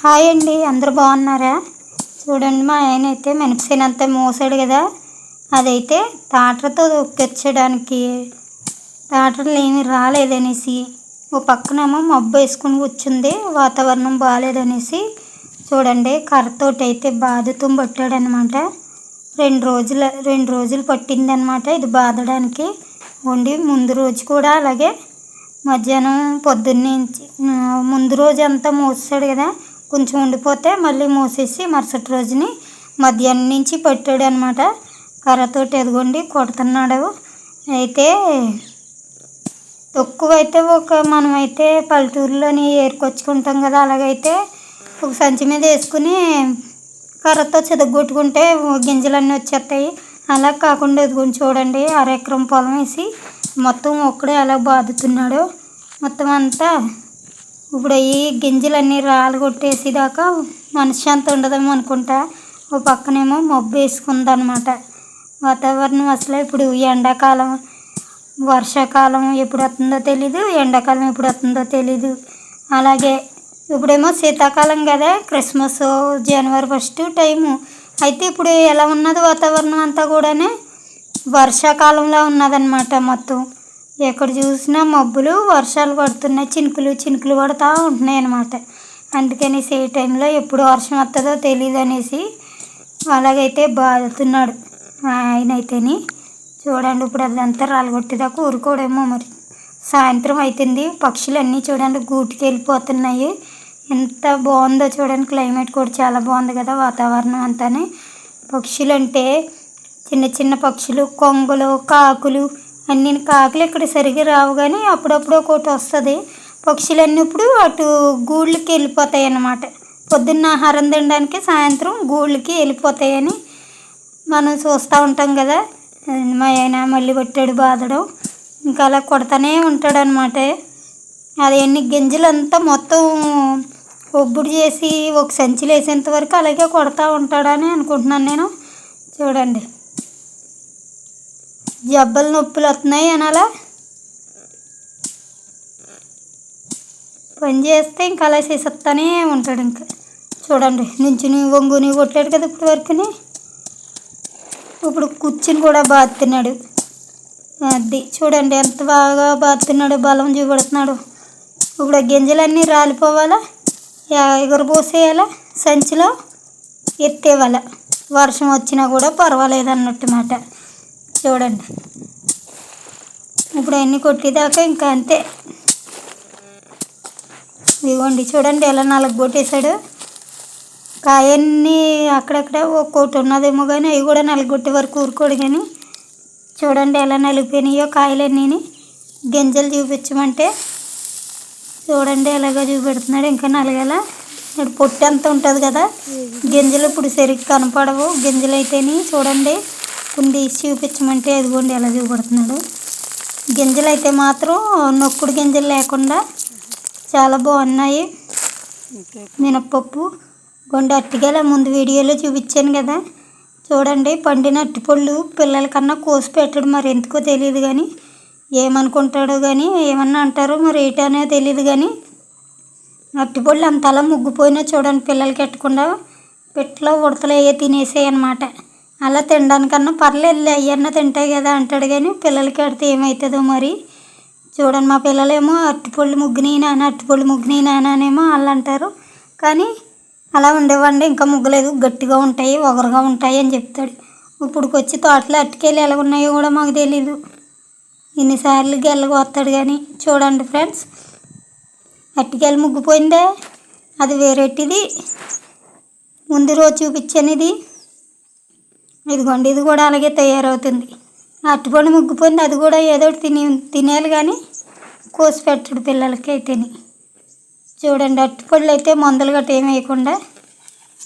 Hi అండి అందరూ బాగున్నారా? చూడండి మా ఆయన అయితే మినపసేను అంతా మోసాడు కదా. అదైతే టాటర్తో తొక్కించడానికి టాటర్లు ఏమీ రాలేదనేసి ఓ పక్కనేమో మబ్బు వేసుకుని కూర్చుంది వాతావరణం బాగాలేదనేసి. చూడండి కర్రతోటి అయితే బాధతో పట్టాడనమాట. రెండు రోజుల రెండు రోజులు పట్టిందనమాట ఇది బాధడానికి. వండి ముందు రోజు కూడా అలాగే మధ్యాహ్నం పొద్దున్నే ముందు రోజు అంతా మోసాడు కదా. కొంచెం ఉండిపోతే మళ్ళీ మూసేసి మరుసటి రోజుని మధ్యాహ్నం నుంచి పట్టాడు అనమాట కర్రతోటి ఎదుగుండి కొడుతున్నాడు. అయితే తక్కువైతే ఒక మనమైతే పల్లెటూరులోని ఏరుకొచ్చుకుంటాం కదా అలాగైతే ఒక సంచి మీద వేసుకుని కర్రతో చెదగొట్టుకుంటే గింజలన్నీ వచ్చేస్తాయి. అలా కాకుండా ఎదుగుని చూడండి అర ఎకరం పొలం వేసి మొత్తం ఒక్కడే అలా బాదుతున్నాడు. మొత్తం అంతా ఇప్పుడు ఈ గింజలన్నీ రాళ్ళు కొట్టేసి దాకా మనశ్శాంతి ఉండదేమో అనుకుంటా. ఓ పక్కనేమో మబ్బు వేసుకుందనమాట. వాతావరణం అసలు ఇప్పుడు ఎండాకాలం వర్షాకాలం ఎప్పుడు వస్తుందో తెలీదు ఎండాకాలం ఎప్పుడు వస్తుందో తెలీదు. అలాగే ఇప్పుడేమో శీతాకాలం కదా క్రిస్మస్ జనవరి ఫస్ట్ టైము. అయితే ఇప్పుడు ఎలా ఉన్నది వాతావరణం అంతా కూడానే? వర్షాకాలంలో ఉన్నదన్నమాట మొత్తం. ఎక్కడ చూసినా మబ్బులు వర్షాలు పడుతున్నాయి చినుకులు చినుకులు పడుతూ ఉంటున్నాయి అన్నమాట. అందుకనేసి ఏ టైంలో ఎప్పుడు వర్షం వస్తుందో తెలియదు అనేసి అలాగైతే బాధతున్నాడు ఆయన అయితేని. చూడండి ఇప్పుడు అదంతా రాలగొట్టేదాకా ఊరుకోడేమో మరి. సాయంత్రం అవుతుంది పక్షులన్నీ చూడండి గూటికి వెళ్ళిపోతున్నాయి. ఎంత బాగుందో చూడండి క్లైమేట్ కూడా చాలా బాగుంది కదా వాతావరణం అంతానే. పక్షులు అంటే చిన్న చిన్న పక్షులు కొంగలు కాకులు అన్ని కాకులు ఇక్కడ సరిగ్గా రావు కానీ అప్పుడప్పుడు ఒకటి వస్తుంది. పక్షులన్నీ ఇప్పుడు అటు గూళ్ళకి వెళ్ళిపోతాయి అన్నమాట. పొద్దున్న ఆహారం తినడానికి సాయంత్రం గూళ్ళకి వెళ్ళిపోతాయని మనం చూస్తూ ఉంటాం కదా. మా ఆయన మళ్ళీ కొట్టాడు బాధడం. ఇంకా అలా కొడతానే ఉంటాడు అనమాట అది ఎన్ని గింజలంతా మొత్తం ఒబ్బుడు చేసి ఒక సంచిలో వేసేంత వరకు అలాగే కొడతా ఉంటాడని అనుకుంటున్నాను నేను. చూడండి. జబ్బలు నొప్పులు వస్తున్నాయి అనాలా? పని చేస్తే ఇంకా అలా చేసేస్తానే ఉంటాడు ఇంకా. చూడండి నుంచుని వంగుని కొట్టాడు కదా ఇప్పటి వరకుని ఇప్పుడు కూర్చుని కూడా బాతున్నాడు అది చూడండి ఎంత బాగా బాతున్నాడు బలం చూపెడుతున్నాడు. ఇప్పుడు ఆ గింజలన్నీ రాలిపోవాలా? ఎగరబోసేయాలా సంచిలో ఎత్తేవాల? వర్షం వచ్చినా కూడా పర్వాలేదు అన్నట్టు మాట. చూడండి. ఇప్పుడు అన్నీ కొట్టేదాకా ఇంకా అంతే. ఇదిగోండి చూడండి ఎలా నాలుగు కొట్టేశాడు. కాయన్ని అక్కడక్కడ ఒక్కోటి ఉన్నదేమో కానీ అవి కూడా నలుగొట్టే వరకు ఊరుకోడు కానీ చూడండి ఎలా నలిగిపోయినాయో కాయలన్నీ గింజలు చూపించమంటే చూడండి ఎలాగో చూపెడుతున్నాడు ఇంకా నలగల. ఇప్పుడు పొట్టు ఎంత ఉంటుంది కదా గింజలు ఇప్పుడు సరిగ్గా కనపడవు. గింజలు అయితేని చూడండి. కొన్ని చూపించమంటే అదిగోండి ఎలా చూపడుతున్నాడు. గింజలు అయితే మాత్రం నొక్కుడు గింజలు లేకుండా చాలా బాగున్నాయి. మినప్పప్పు గొండ అట్టిగల ముందు వీడియోలో చూపించాను కదా. చూడండి పండిన అట్టిపళ్ళు పిల్లలకన్నా కోసి పెట్టడు మరి ఎందుకో తెలియదు కానీ ఏమనుకుంటాడో కానీ ఏమన్నా అంటారో మరి ఏంటనే తెలియదు కానీ అట్టిపళ్ళు అంతలా ముగ్గిపోయినా చూడండి పిల్లలకి పెట్టకుండా పిట్టలో ఉడతలు అయ్యే తినేసాయి అన్నమాట అలా తినడానికన్నా పర్లేదు అయ్యన్న తింటాయి కదా అంటాడు కానీ పిల్లలకి అడితే ఏమవుతుందో మరి? చూడండి మా పిల్లలేమో అరటిపళ్ళు ముగ్గునీయి నాన్న అరటిపళ్ళు ముగ్గునీయి నాన్న అనేమో వాళ్ళు అంటారు. కానీ అలా ఉండేవాడి ఇంకా ముగ్గలేదు. గట్టిగా ఉంటాయి ఒగరుగా ఉంటాయి అని చెప్తాడు. ఇప్పుడుకి వచ్చి తోటలో అట్టుకెళ్ళి ఎలా ఉన్నాయో కూడా మాకు తెలీదు. ఇన్నిసార్లు గెల్లగొస్తాడు కానీ చూడండి ఫ్రెండ్స్ అట్టుకెళ్ళి ముగ్గిపోయిందే? అది వేరేటిది. ముందు రోజు చూపించాను ఇది ఇదిగోండి ఇది కూడా అలాగే తయారవుతుంది. అరటిపండు ముగ్గిపోయింది అది కూడా ఏదో ఒకటి తిని తినేయాలి కానీ కోసి పెట్టడు పిల్లలకి అయితేని. చూడండి అరటిపళ్ళు అయితే మందులు గట్ట ఏమి వేయకుండా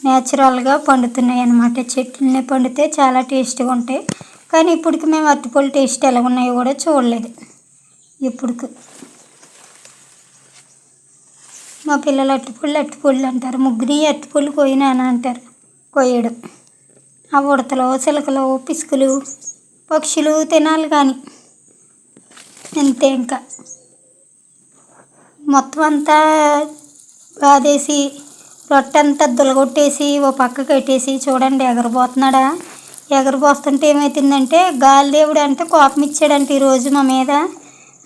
న్యాచురల్గా పండుతున్నాయి అన్నమాట. చెట్లనే పండితే చాలా టేస్ట్గా ఉంటాయి. కానీ ఇప్పటికి మేము అరటిపళ్ళు టేస్ట్ ఎలా ఉన్నాయో కూడా చూడలేదు ఇప్పటికి. మా పిల్లలు అరటిపళ్ళు అరటిపళ్ళు అంటారు. ముగ్గుని అరటిపళ్ళు కొయ్యినా అని అంటారు. కొయ్యడం. ఆ ఉడతలు చిలకలు పిసుకులు పక్షులు తినాలి కానీ అంతే ఇంకా. మొత్తం అంతా బాధేసి రొట్టె అంతా దులగొట్టేసి ఓ పక్క కట్టేసి చూడండి ఎగరబోతున్నాడా? ఎగరబోస్తుంటే ఏమవుతుందంటే గాలి దేవుడు అంటే కోపం ఇచ్చాడంటే ఈరోజు మా మీద.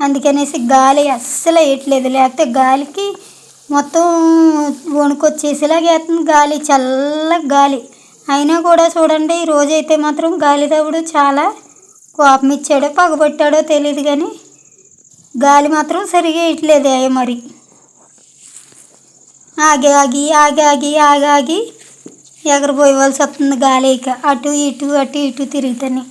అందుకనేసి గాలి అస్సలు వేయట్లేదు. లేకపోతే గాలికి మొత్తం వణుకొచ్చేసేలాగా వేస్తుంది. గాలి చల్ల గాలి. అయినా కూడా చూడండి రోజైతే మాత్రం గాలి దేవుడు చాలా కోపం ఇచ్చాడో పగబట్టాడో తెలియదు కానీ గాలి మాత్రం సరిగా ఇట్లేదు అయ్య మరి. ఆగి ఆగి ఆగి ఆగి ఆగి ఆగి ఎగరపోయవలసి వస్తుంది గాలి ఇక. అటు ఇటు అటు ఇటు తిరుగుతాని.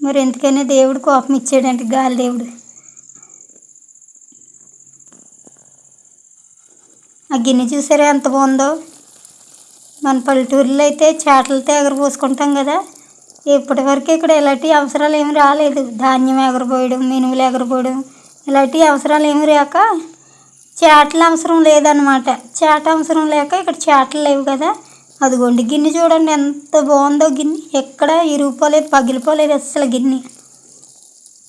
మరి ఎందుకని దేవుడు కోపం ఇచ్చాడంటే గాలి దేవుడు. ఆ గిన్నె చూసారా ఎంత బాగుందో? మన పల్లెటూరులో అయితే చేటలతో ఎగరపోసుకుంటాం కదా. ఇప్పటి వరకు ఇక్కడ ఇలాంటి అవసరాలు ఏమి రాలేదు. ధాన్యం ఎగరపోయడం మినుములు ఎగరబోయడం ఇలాంటి అవసరాలు ఏమి రాక చేటల అవసరం లేదనమాట చేట అవసరం లేక ఇక్కడ చేటలు లేవు కదా. అదిగోండి గిన్నె చూడండి ఎంత బాగుందో గిన్నె. ఎక్కడ ఇరుగుపోలేదు పగిలిపోలేదు అసలు గిన్నె.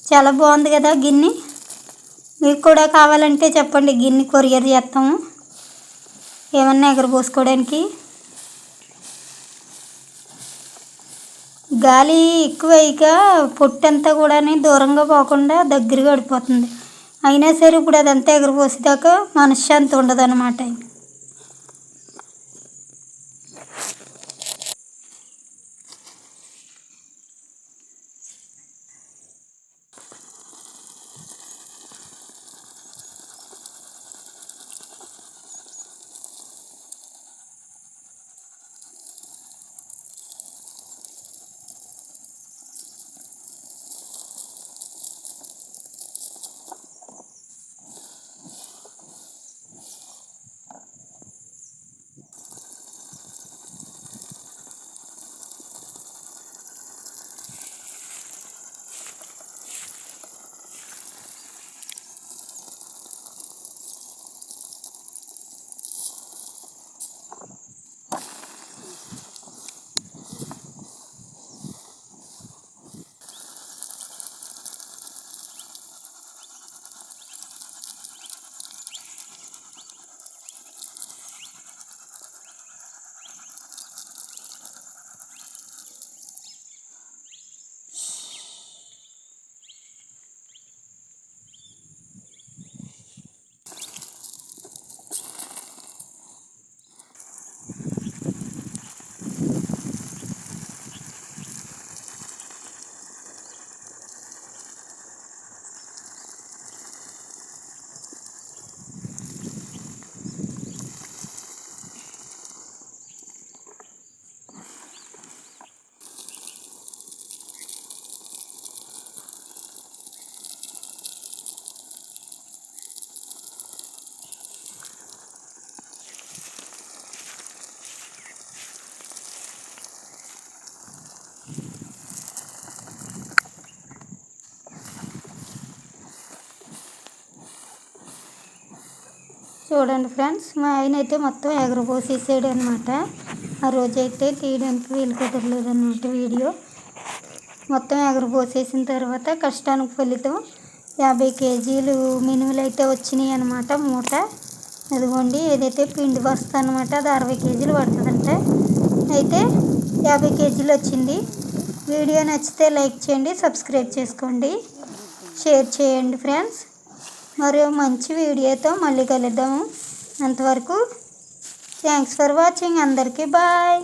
చాలా బాగుంది కదా గిన్నె. మీకు కూడా కావాలంటే చెప్పండి గిన్నె కొరియర్ చేస్తాము. ఏమన్నా ఎగరపోసుకోవడానికి గాలి ఎక్కువైక పొట్టంతా కూడా దూరంగా పోకుండా దగ్గరగా పడిపోతుంది. అయినా సరే ఇప్పుడు అదంతా ఎగిరిపోసేదాకా మనశ్శాంతి ఉండదు అనమాట చూడండి ఫ్రెండ్స్ మా ఆయన అయితే మొత్తం ఎగరపోసేసాడు అనమాట ఆ రోజైతే తీయడానికి వీలు కుదరలేదు అనమాట వీడియో. మొత్తం ఎగరపోసేసిన తర్వాత కష్టానికి ఫలితం యాభై కేజీలు మినుములు అయితే వచ్చినాయి అనమాట మూట. అదిగోండి ఏదైతే పిండి బస్తా అనమాట అది అరవై కేజీలు పడుతుందంట. అయితే యాభై కేజీలు వచ్చింది. వీడియో నచ్చితే లైక్ చేయండి సబ్స్క్రైబ్ చేసుకోండి. షేర్ చేయండి ఫ్రెండ్స్. మరియు మంచి వీడియోతో మళ్ళీ కలుద్దాము. అంతవరకు థ్యాంక్స్ ఫర్ వాచింగ్ అందరికీ బాయ్